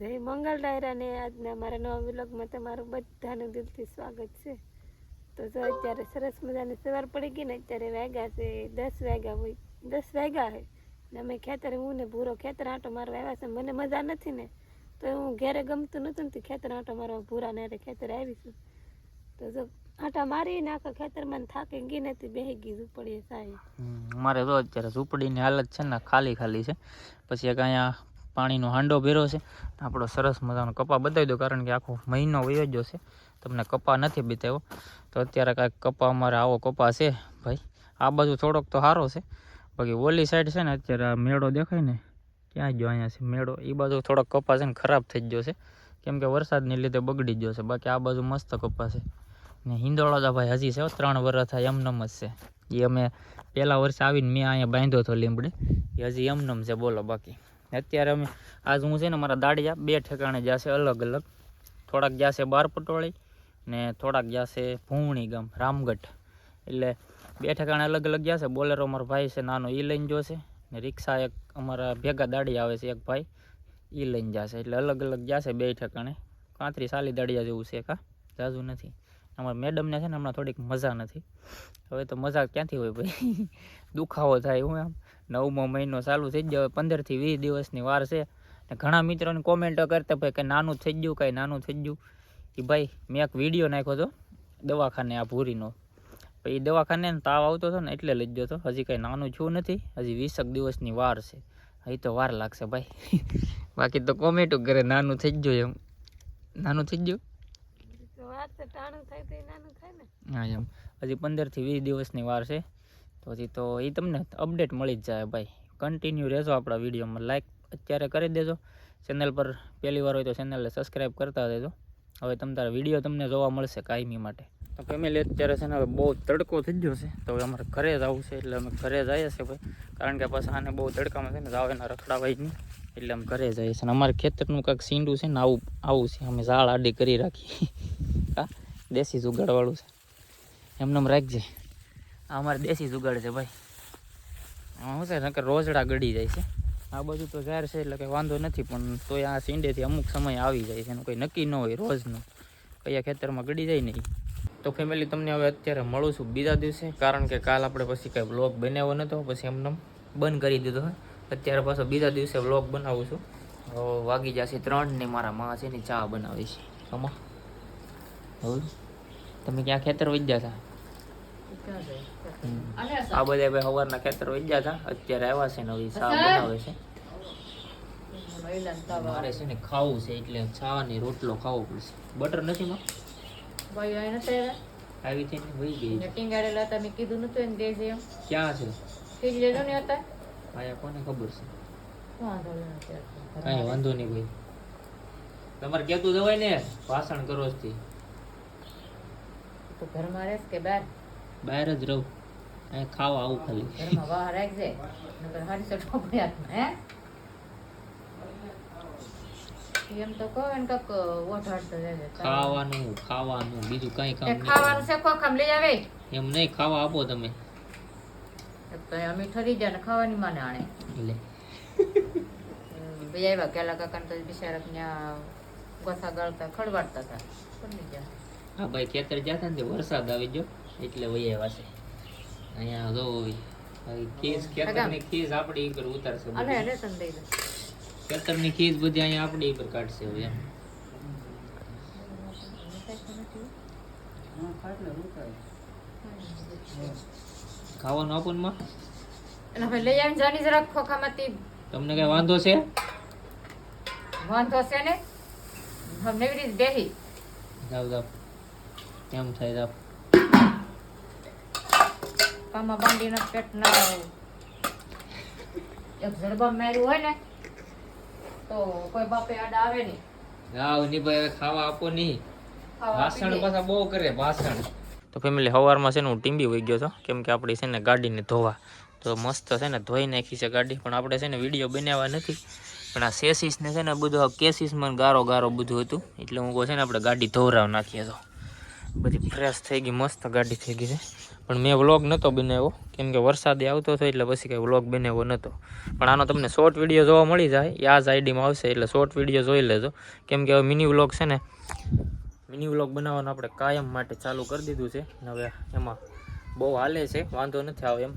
જય મંગલ ડાયરાને આજના મારા નવા વિલોગમાં તમારું બધાનું દિલથી સ્વાગત છે. તો જો અત્યારે સરસ મજાની સવાર પડી ગઈ ને અત્યારે વાગ્યા છે દસ વાગ્યા હોય, દસ વાગ્યા હોય ને અમે ખેતરે, હું ને ભૂરો ખેતર આંટો મારવા આવ્યા છે મને મજા નથી ને. તો હું ઘેરે ગમતું નહોતું ને ખેતર આંટો મારવા ભૂરા ને ખેતર આવીશું તો જો આંટા મારીને આખા ખેતરમાં ને થાકી ગઈ નથી બેહી ગઈ ઝૂંપડીએ સાહેબ મારે તો અત્યારે ઝૂંપડીની હાલત છે ને ખાલી ખાલી છે. પછી એક અહીંયા પાણીનો હાંડો ભેરો છે. આપણો સરસ મજાનો કપા બતાવી દો કારણ કે આખો મહિનો વયો જ છે. તમને કપા નથી બતાવ્યો. તો અત્યારે કાંઈક કપા અમારે આવો કપા છે ભાઈ. આ બાજુ થોડોક તો સારો છે. બાકી ઓલી સાઈડ છે ને, અત્યારે આ મેળો દેખાય ને, ક્યાં જો અહીંયા છે મેળો? એ બાજુ થોડોક કપા છે ને ખરાબ થઈ ગયો છે. કેમ કે વરસાદને લીધે બગડી ગયો છે. બાકી આ બાજુ મસ્ત કપા છે. ને હિંદોળા ભાઈ હજી છે ત્રણ વર્ષ થાય એમનમ જ છે. એ અમે પહેલા વર્ષે આવીને મેં અહીંયા બાંધ્યો હતો લીમડે એ હજી એમનમ છે, બોલો બાકી. અત્યારે અમે આજ હું છે ને મારા દાડિયા બે ઠેકાણે જશે અલગ અલગ. થોડાક જશે બાર પટોળી ને થોડાક જશે ભૂવણી ગામ, રામગઢ. એટલે બે ઠેકાણે અલગ અલગ જશે. બોલેરો મારો ભાઈ છે, નાનો એ લઈને જોશે. ને રિક્ષા એક અમારા ભેગા દાડી આવે છે, એક ભાઈ એ લઈને જશે. એટલે અલગ અલગ જશે બે ઠેકાણે. પાંત્રીસ સાલી દાડિયા જેવું છે કા જાજુ નથી. અમારા મેડમને છે ને હમણાં થોડીક મજા નથી. હવે તો મજા ક્યાંથી હોય ભાઈ? દુખાવો થાય હું આમ નવમો મહિનો ચાલુ થઈ ગયો. પંદરથી વીસ દિવસની વાર છે. ને ઘણા મિત્રોને કોમેન્ટો કરતા ભાઈ કે નાનું થઈ ગયું કાંઈ નાનું થઈ ગયું. કે ભાઈ મેં એક વીડિયો નાખ્યો હતો દવાખાને આ ભૂરીનો. એ દવાખાને તાવ આવતો હતો ને એટલે લઈ ગયો હતો. હજી કાંઈ નાનું છું નથી હજી વીસક દિવસની વાર છે. હજી તો વાર લાગશે ભાઈ. બાકી તો કોમેન્ટો કરે નાનું થઈ ગયું એમ. નાનું થઈ ગયું? તો વાર તો થાય નાનું થાય ને. હા એમ. હજી પંદરથી વીસ દિવસની વાર છે. હજી તો એ તમને અપડેટ મળી જ જાય ભાઈ. કન્ટિન્યુ રહેજો આપણા વિડીયોમાં. લાઇક અત્યારે કરી દેજો. ચેનલ પર પહેલી વાર હોય તો ચેનલને સબસ્ક્રાઈબ કરતા દેજો હવે તમ તારા વીડિયો તમને જોવા મળશે કાયમી માટે. તો ફેમિલી અત્યારે છે ને હવે બહુ તડકો થઈ ગયો છે. તો હવે અમારે ઘરે જ આવું છે એટલે અમે ઘરે જઈએ છીએ ભાઈ. કારણ કે પાછા આને બહુ તડકામાં છે ને જાવ એના રખડાવાય નહીં. એટલે અમે ઘરે જઈએ છીએ. અને અમારે ખેતરનું કાંઈક સીંડું છે ને આવું આવું છે. અમે ઝાડ આડી કરી રાખીએ. હા? દેશી જુગાડવાળું છે. એમને એમ રાખજે. આ અમારે દેશી જુગાડ છે ભાઈ. આમાં શું છે, નકર રોજડા ગળી જાય છે. આ બાજુ તો ઝાડ છે, એટલે કંઈ વાંધો નથી, પણ તોય આ સીંડેથી અમુક સમય આવી જાય છે, એનું કંઈ નક્કી ન હોય રોજનું. કયા ખેતરમાં ગળી જાય નહીં. તો ફેમિલી તમને હવે અત્યારે મળું છું બીજા દિવસે, કારણ કે કાલ આપણે પછી કાંઈ બ્લોગ બનાવ્યો નહોતો પછી એમને બંધ કરી દીધો અત્યારે પાછો બીજા દિવસે બ્લોગ બનાવું છું. વાગી જશે ત્રણ ને મારા મા છે ને ચા બનાવી છે. કમા હવે તમે ક્યાં ખેતર વજ્યા હતા? આ બધા ભાઈ સવારના ખેતર વજ્યા હતા અત્યારે આવ્યા છે ને હવે ચા બનાવે છે. મારે છે ને ખાવું છે એટલે ચા ને રોટલો ખાવો પડશે. બટર નથી માં? ભાઈ અહીં નથી આવી છે ને વહી ગઈ નટિંગ ટીંગાડેલા હતા મેં કીધું નતું એને દેજે એમ. ક્યાં છે? ફ્રીજ લેજો ને હતા આયા કોને ખબર છે? વાંધો કાંઈ વાંધો નહીં ભાઈ. તમારે કહેતું જવાય ને ભાષણ કરો થી તો ઘરમાં રહેશ કે બહાર? બહાર જ રહું. અહીં ખાવા આવું ખાલી. ઘરમાં રાખજે નકર હારી સો હે? એમ તો કહો ને કાક ઓઢાડતો રહેજે ખાવાનું ખાવાનું બીજું કઈ કામ ખાવાનું છે ખોખામ લઈ આવે? એમ નહીં ખાવા આપો તમે. અમે ઠરી જાય ને ખાવાની માને આણે. એટલે બે આવ્યા કેલા કાકા તો બિચારા ત્યાં ગોથા ગાળતા ખડવાડતા હતા. હા ભાઈ ખેતર જતા ને વરસાદ આવી ગયો. એટલે વહી આવ્યા છે અહીંયા જો ખીસ ખેતરની ખીસ આપણી ઉપર ઉતારશે ખેતરની ખીસ બધી અહીંયા આપણી ઉપર કાઢશે હવે એમ. ખાવાનું આપો ને માં. લઈ આવીને જાની જરાક ખોખામાંથી. તમને કઈ વાંધો છે? વાંધો છે ને? હમ નવી રીતે બેહી. જાવ જાવ. કેમ થાય જાવ. પામાં બાંધીને પેટ ના એક જડબા માર્યું હોય ને તો કોઈ બાપે આડા આવે નહીં. ની ભાઈ ખાવા આપો નહીં. ભાષણ પાછા બહુ કરે ભાષણ તો ફેમિલી સવારમાં છે ને હું ટીંબી વહી ગયો હતો કેમ કે આપણી છે ને ગાડીને ધોવા. તો મસ્ત છે ને ધોઈ નાખી છે ગાડી પણ આપણે છે ને વીડિયો બનાવવા નથી. પણ આ સેસીસ ને છે ને બધું આ કેસીસમાં ગારો ગારો બધું હતું એટલે હું કહું છે ને આપણે ગાડી ધોરાવ નાખીએ તો. બધી ફ્રેશ થઈ ગઈ મસ્ત ગાડી થઈ ગઈ છે. પણ મેં વ્લોગ નહોતો બનાવ્યો. કેમ કે વરસાદ આવતો હતો એટલે પછી કંઈ વ્લોગ બનાવ્યો નહોતો પણ આનો તમને શોર્ટ વીડિયો જોવા મળી જાય. આ જ આઈડીમાં આવશે, એટલે શોર્ટ વીડિયો જોઈ લેજો. કેમ કે હવે મિની વ્લોગ છે ને મિની વ્લોગ બનાવવાનું આપણે કાયમ માટે ચાલુ કરી દીધું છે. હવે એમાં બહુ હાલે છે, વાંધો નથી આવે એમ.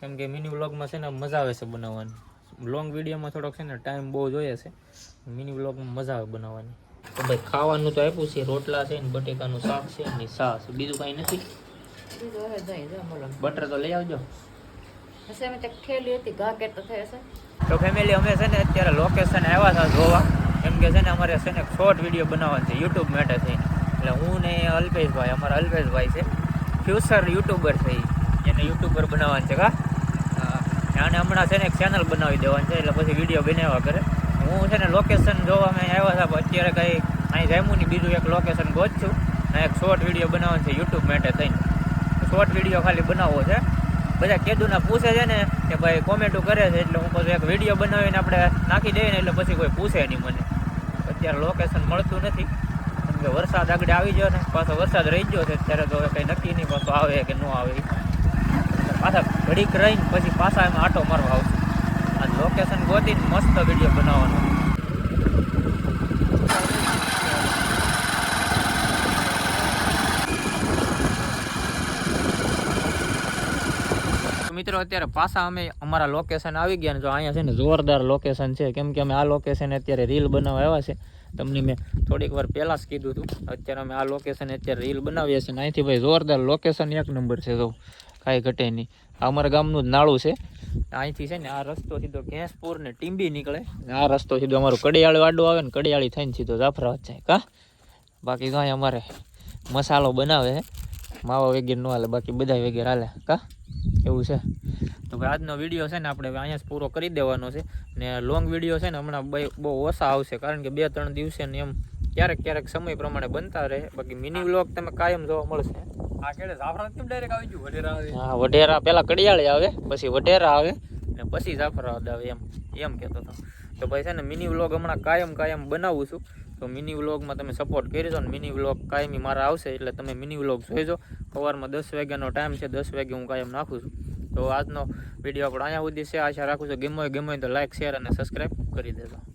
કેમ કે મિની વ્લોગમાં છે ને મજા આવે છે બનાવવાની. લોંગ વિડીયોમાં થોડોક છે ને ટાઈમ બહુ જોઈએ છે. મિની વ્લોગમાં મજા આવે બનાવવાની. તો ભાઈ ખાવાનું તો આપ્યું છે, રોટલા છે ને બટેકાનું શાક છે ને છાશ. બીજું કાંઈ નથી. બીજું હવે જાય જો બોલો બટર તો લઈ આવજો. હશે અમે ત્યાં ઠેલી હતી ઘા કેટલો થયો છે તો ફેમિલી અમે છે ને અત્યારે લોકેશન આવ્યા હતા જોવા. કેમ કે છે ને અમારે છે ને શોર્ટ વીડિયો બનાવવાનો છે યુટ્યુબ માટે થઈને એટલે હું ને અલ્પેશભાઈ અમારા અલ્પેશભાઈ છે. ફ્યુચર યુટ્યુબર થઈ. એને યુટ્યુબર બનાવવાનું છે કા? હા. અને હમણાં છે ને એક ચેનલ બનાવી દેવાની છે એટલે પછી વીડિયો બનાવ્યા કરે. હું છે ને લોકેશન જોવા મેં આવ્યા હતા અત્યારે કંઈ અહીં જામ્યું નહીં બીજું એક લોકેશન ગોતશું અને એક શોર્ટ વીડિયો બનાવવાનું છે યુટ્યુબ માટે થઈને. શોર્ટ વીડિયો ખાલી બનાવવો છે. બધા કેદુના પૂછે છે ને કે ભાઈ કોમેન્ટો કરે છે, એટલે હું કહું એક વીડિયો બનાવીને આપણે નાખી દઈએ ને એટલે પછી કોઈ પૂછે નહીં મને. અત્યારે લોકેશન મળતું નથી. કેમ કે વરસાદ આગળ આવી ગયો ને, પાછો વરસાદ રહી ગયો છે, ત્યારે તો કંઈ નક્કી નહીં પાછો આવે કે ન આવે પાછા ઘડીક રહીને પછી પાછા એમાં આટો મારવા આવશે. આ લોકેશન ગોતીને મસ્ત વીડિયો બનાવવાનો. મિત્રો, અત્યારે પાછા અમે અમારા લોકેશન આવી ગયા ને જો અહીંયા છે ને જોરદાર લોકેશન છે. કેમ કે અમે આ લોકેશન અત્યારે રીલ બનાવવા આવ્યા છે. તમને મેં થોડીક વાર પહેલાં જ કીધું હતું. અત્યારે અમે આ લોકેશન અત્યારે રીલ બનાવીએ છીએ અહીંથી ભાઈ જોરદાર લોકેશન એક નંબર છે તો કાંઈ ઘટે નહીં. અમારા ગામનું જ નાળું છે. અહીંથી છે ને આ રસ્તો સીધો ઘેંસપુર ને ટીંબી નીકળે. આ રસ્તો સીધો અમારું કડિયાળી વાડો આવે ને કડિયાળી થઈને સીધો જાફરાબાદ જાય. કા? બાકી કાંઈ અમારે મસાલો બનાવે માવા વગેરે ન હાલે, બાકી બધા વગેરે હાલે. કા? એવું છે. તો ભાઈ આજનો વીડિયો છે ને આપણે અહીંયા જ પૂરો કરી દેવાનો છે. ને લોંગ વીડિયો છે ને હમણાં બહુ ઓછા આવશે કારણ કે બે ત્રણ દિવસે ને એમ ક્યારેક ક્યારેક સમય પ્રમાણે બનતા રહે. બાકી મિની વ્લોગ તમે કાયમ જોવા મળશે. આ કેડે જાફરાન આવી ગયું? વડેરા આવે. હા વઢેરા. પેલા કડિયાળી આવે પછી વઢેરા આવે ને પછી જાફરાબાદ આવે એમ એમ કહેતો હતો. તો ભાઈ છે ને મિની વ્લોગ હમણાં કાયમ કાયમ બનાવું છું. તો મિની વ્લોગમાં તમે સપોર્ટ કરજો ને મિની વ્લોગ કાયમી મારા આવશે એટલે તમે મિની વ્લોગ જોઈજો. સવારમાં દસ વાગ્યાનો ટાઈમ છે, દસ વાગે હું કાયમ નાખું છું. તો આજનો વીડિયો આપણો અહીંયા સુધી છે. આશા રાખું છું ગમે હોય તો લાઇક શેર અને સબસ્ક્રાઈબ કરી દેજો.